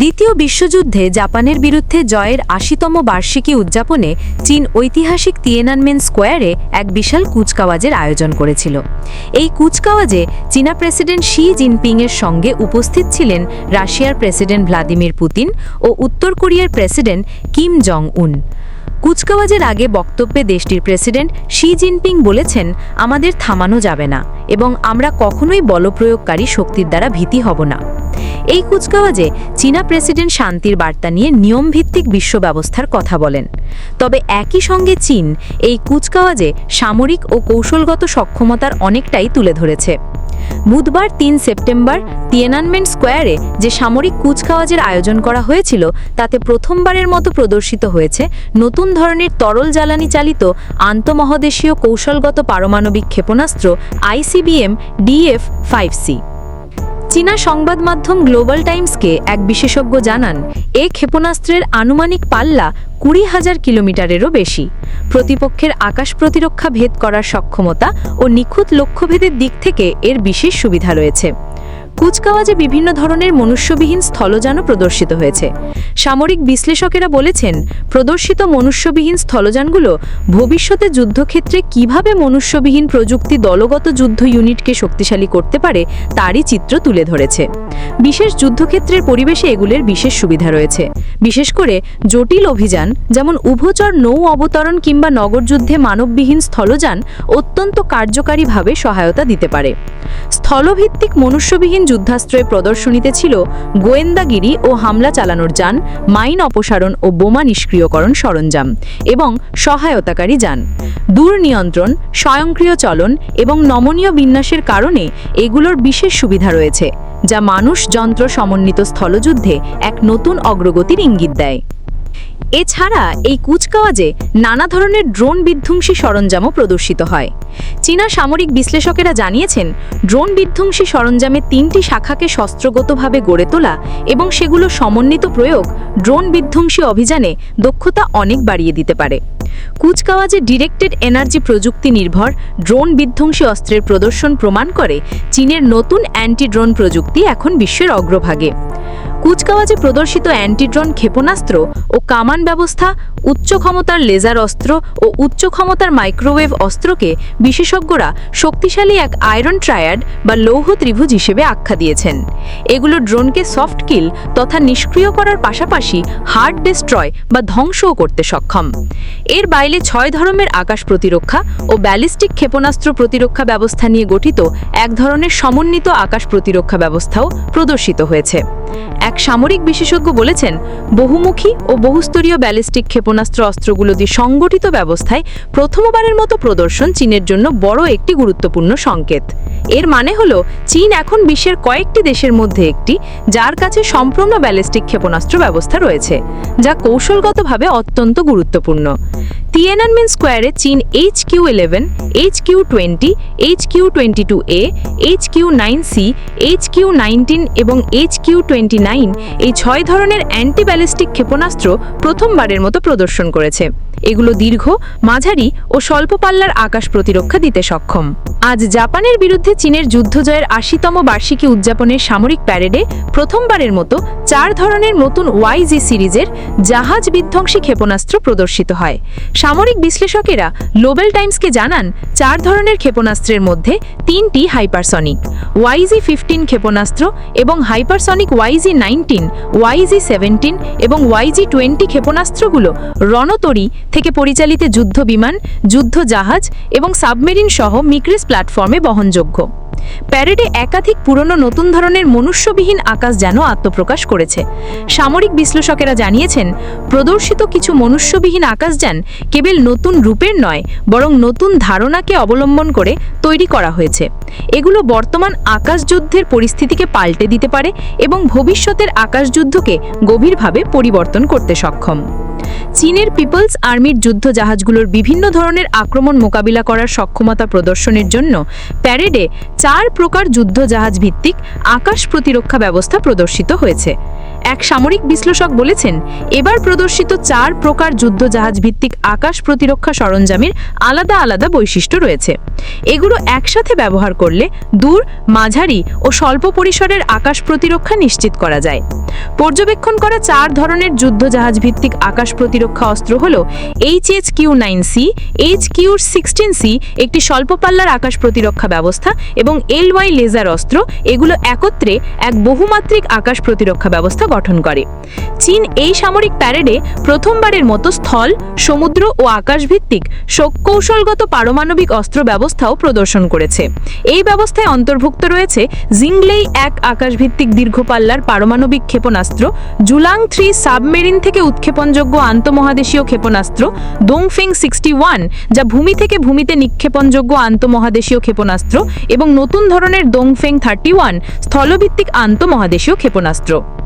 দ্বিতীয় বিশ্বযুদ্ধে জাপানের বিরুদ্ধে জয়ের আশিতম বার্ষিকী উদযাপনে চীন ঐতিহাসিক তিয়েনানমেন স্কোয়ারে এক বিশাল কুচকাওয়াজের আয়োজন করেছিল। এই কুচকাওয়াজে চীনা প্রেসিডেন্ট শি জিনপিংয়ের সঙ্গে উপস্থিত ছিলেন রাশিয়ার প্রেসিডেন্ট ভ্লাদিমির পুতিন ও উত্তর কোরিয়ার প্রেসিডেন্ট কিম জং উন কুচকাওয়াজের আগে বক্তব্যে দেশটির প্রেসিডেন্ট শি জিনপিং বলেছেন, আমাদের থামানো যাবে না এবং আমরা কখনোই বলপ্রয়োগকারী শক্তির দ্বারা ভীতি হব না। এই কুচকাওয়াজে চীনা প্রেসিডেন্ট শান্তির বার্তা নিয়ে নিয়মভিত্তিক বিশ্ব ব্যবস্থার কথা বলেন। তবে একই সঙ্গে চীন এই কুচকাওয়াজে সামরিক ও কৌশলগত সক্ষমতার অনেকটাই তুলে ধরেছে। বুধবার তিন সেপ্টেম্বর তিয়েনানমেন্ট স্কোয়ারে যে সামরিক কুচকাওয়াজের আয়োজন করা হয়েছিল, তাতে প্রথমবারের মতো প্রদর্শিত হয়েছে নতুন ধরনের তরল জ্বালানি চালিত আন্তমহাদেশীয় কৌশলগত পারমাণবিক ক্ষেপণাস্ত্র আইসিবিএম ডিএফ ফাইভ সি। চীনা সংবাদ মাধ্যম গ্লোবাল টাইমসকে এক বিশেষজ্ঞ জানান, এ ক্ষেপণাস্ত্রের আনুমানিক পাল্লা কুড়ি হাজার কিলোমিটারেরও বেশি। প্রতিপক্ষের আকাশ প্রতিরক্ষা ভেদ করার সক্ষমতা ও নিখুঁত লক্ষ্যভেদের দিক থেকে এর বিশেষ সুবিধা রয়েছে। কুচকাওয়াজে বিভিন্ন ধরনের মনুষ্যবিহীন স্থলযানও প্রদর্শিত হয়েছে। সামরিক বিশ্লেষকেরা বলেছেন, প্রদর্শিত মনুষ্যবিহীন স্থলযানগুলো ভবিষ্যতে যুদ্ধক্ষেত্রে কীভাবে মনুষ্যবিহীন প্রযুক্তি দলগত যুদ্ধ ইউনিটকে শক্তিশালী করতে পারে, তারই চিত্র তুলে ধরেছে। বিশেষ যুদ্ধক্ষেত্রের পরিবেশে এগুলির বিশেষ সুবিধা রয়েছে। বিশেষ করে জটিল অভিযান, যেমন উভচর নৌ অবতরণ কিংবা নগরযুদ্ধে মানববিহীন স্থলযান অত্যন্ত কার্যকারীভাবে সহায়তা দিতে পারে। স্থলভিত্তিক মনুষ্যবিহীন যুদ্ধাস্ত্রের প্রদর্শনীতে ছিল গোয়েন্দাগিরি ও হামলা চালানোর যান, মাইন অপসারণ ও বোমা নিষ্ক্রিয়করণ সরঞ্জাম এবং সহায়তাকারী যান। দূর নিয়ন্ত্রণ, স্বয়ংক্রিয় চলন এবং নমনীয় বিন্যাসের কারণে এগুলোর বিশেষ সুবিধা রয়েছে। যা মানুষ যন্ত্র সমন্বিত স্থলযুদ্ধে এক নতুন অগ্রগতির ইঙ্গিত দেয়। এছাড়া এই কুচকাওয়াজে নানা ধরনের ড্রোন বিধ্বংসী সরঞ্জামও প্রদর্শিত হয়। চীনা সামরিক বিশ্লেষকেরা জানিয়েছেন, ড্রোন বিধ্বংসী সরঞ্জামে তিনটি শাখাকে শস্ত্রগতভাবে গড়ে তোলা এবং সেগুলো সমন্বিত প্রয়োগ ড্রোন বিধ্বংসী অভিযানে দক্ষতা অনেক বাড়িয়ে দিতে পারে। কুচকাওয়াজে ডিরেক্টেড এনার্জি প্রযুক্তি নির্ভর ড্রোন বিধ্বংসী অস্ত্রের প্রদর্শন প্রমাণ করে চীনের নতুন অ্যান্টি ড্রোন প্রযুক্তি এখন বিশ্বের অগ্রভাগে। কুচকাওয়াজে প্রদর্শিত অ্যান্টিড্রোন ক্ষেপণাস্ত্র ও কামান ব্যবস্থা, উচ্চ ক্ষমতার লেজার অস্ত্র ও উচ্চ ক্ষমতার মাইক্রোওয়েভ অস্ত্রকে বিশেষজ্ঞরা শক্তিশালী এক আয়রন ট্রায়াড বা লৌহ ত্রিভুজ হিসেবে আখ্যা দিয়েছেন। এগুলো ড্রোনকে সফট কিল তথা নিষ্ক্রিয় করার পাশাপাশি হার্ড ডিস্ট্রয় বা ধ্বংসও করতে সক্ষম। এর বাইরে ছয় ধরনের আকাশ প্রতিরক্ষা ও ব্যালিস্টিক ক্ষেপণাস্ত্র প্রতিরক্ষা ব্যবস্থা নিয়ে গঠিত এক ধরনের সমন্বিত আকাশ প্রতিরক্ষা ব্যবস্থাও প্রদর্শিত হয়েছে। এক সামরিক বিশেষজ্ঞ বলেছেন, বহুমুখী ও বহুস্তরীয় ব্যালিস্টিক ক্ষেপণাস্ত্র অস্ত্রগুলো দিয়ে সংগঠিত ব্যবস্থায় প্রথমবারের মতো প্রদর্শন চীনের জন্য বড় একটি গুরুত্বপূর্ণ সংকেত। এর মানে হলো, চীন এখন বিশ্বের কয়েকটি দেশের মধ্যে একটি, যার কাছে সম্পূর্ণ ব্যালিস্টিক ক্ষেপণাস্ত্র ব্যবস্থা রয়েছে, যা কৌশলগতভাবে অত্যন্ত গুরুত্বপূর্ণ। তিয়েনানমেন স্কোয়ারে চীন H Q eleven H Q twenty H Q twenty two A H Q nine C H Q nineteen এবং এইচ কিউ টোয়েন্টি নাইন এই ছয় ধরনের অ্যান্টি ব্যালিস্টিক ক্ষেপণাস্ত্র প্রথমবারের মতো প্রদর্শন করেছে। এগুলো দীর্ঘ, মাঝারি ও স্বল্প পাল্লার আকাশ প্রতিরক্ষা দিতে সক্ষম। আজ জাপানের বিরুদ্ধে চীনের যুদ্ধজয়ের আশিতম বার্ষিকী উদযাপনের সামরিক প্যারেডে প্রথমবারের মতো চার ধরনের নতুন ওয়াইজি সিরিজের জাহাজ বিধ্বংসী ক্ষেপণাস্ত্র প্রদর্শিত হয়। সামরিক বিশ্লেষকেরা গ্লোবাল টাইমসকে জানান, চার ধরনের ক্ষেপণাস্ত্রের মধ্যে তিনটি হাইপারসনিক ওয়াইজি ফিফটিন ক্ষেপণাস্ত্র এবং hypersonic YJ nineteen YJ seventeen এবং ওয়াইজি টোয়েন্টি ক্ষেপণাস্ত্রগুলো রণতরী থেকে পরিচালিত যুদ্ধ বিমান, যুদ্ধ জাহাজ এবং সাবমেরিন সহ মিক্রিস প্ল্যাটফর্মে বহনযোগ্য। প্যারেডে একাধিক পুরনো নতুন ধরনের মনুষ্যবিহীন আকাশ যেন আত্মপ্রকাশ করেছে। সামরিক বিশ্লেষকেরা জানিয়েছেন, প্রদর্শিত কিছু মনুষ্যবিহীন আকাশ আকাশযান কেবল নতুন রূপের নয়, বরং নতুন ধারণাকে অবলম্বন করে তৈরি করা হয়েছে। এগুলো বর্তমান আকাশযুদ্ধের পরিস্থিতিকে পাল্টে দিতে পারে এবং ভবিষ্যতের আকাশযুদ্ধকে গভীরভাবে পরিবর্তন করতে সক্ষম। চীনের পিপলস আর্মির যুদ্ধ জাহাজগুলোর বিভিন্ন ধরনের আক্রমণ মোকাবিলা করার সক্ষমতা প্রদর্শনের জন্য প্যারেডে চার প্রকার যুদ্ধ জাহাজ ভিত্তিক আকাশ প্রতিরক্ষা ব্যবস্থা প্রদর্শিত হয়েছে। এক সামরিক বিশ্লেষক বলেছেন, এবার প্রদর্শিত চার প্রকার যুদ্ধ জাহাজ ভিত্তিক আকাশ প্রতিরক্ষা সরঞ্জামের আলাদা আলাদা বৈশিষ্ট্য রয়েছে। এগুলো একসাথে ব্যবহার করলে দূর, মাঝারি ও স্বল্প পরিসরের আকাশ প্রতিরক্ষা নিশ্চিত করা যায়। পর্যবেক্ষণ করা চার ধরনের যুদ্ধ জাহাজ ভিত্তিক আকাশ প্রতিরক্ষা অস্ত্র হল H H Q nine C H Q sixteen C একটি স্বল্প পাল্লার আকাশ প্রতিরক্ষা ব্যবস্থা এবং এল ওয়াই লেজার অস্ত্র। এগুলো একত্রে এক বহুমাত্রিক আকাশ প্রতিরক্ষা ব্যবস্থা গঠন করে। চীন এই সামরিক প্যারেডে প্রথমবারের মতো স্থল, সমুদ্র ও আকাশ ভিত্তিক শোক- কৌশলগত পারমাণবিক অস্ত্র ব্যবস্থাও প্রদর্শন করেছে। এই ব্যবস্থায় অন্তর্ভুক্ত রয়েছে জিংলেই এক আকাশভিত্তিক দীর্ঘপাল্লার পারমাণবিক ক্ষেপণাস্ত্র, জুলাং থ্রি সাবমেরিন থেকে উৎক্ষেপণযোগ্য আন্তঃমহাদেশীয় ক্ষেপণাস্ত্র দোংফিং সিক্সটি ওয়ান, যা ভূমি থেকে ভূমিতে নিক্ষেপণযোগ্য আন্তঃমহাদেশীয় ক্ষেপণাস্ত্র এবং নতুন ধরনের দোংফেং থার্টি ওয়ান, স্থলভিত্তিক আন্তঃমহাদেশীয় ক্ষেপণাস্ত্র।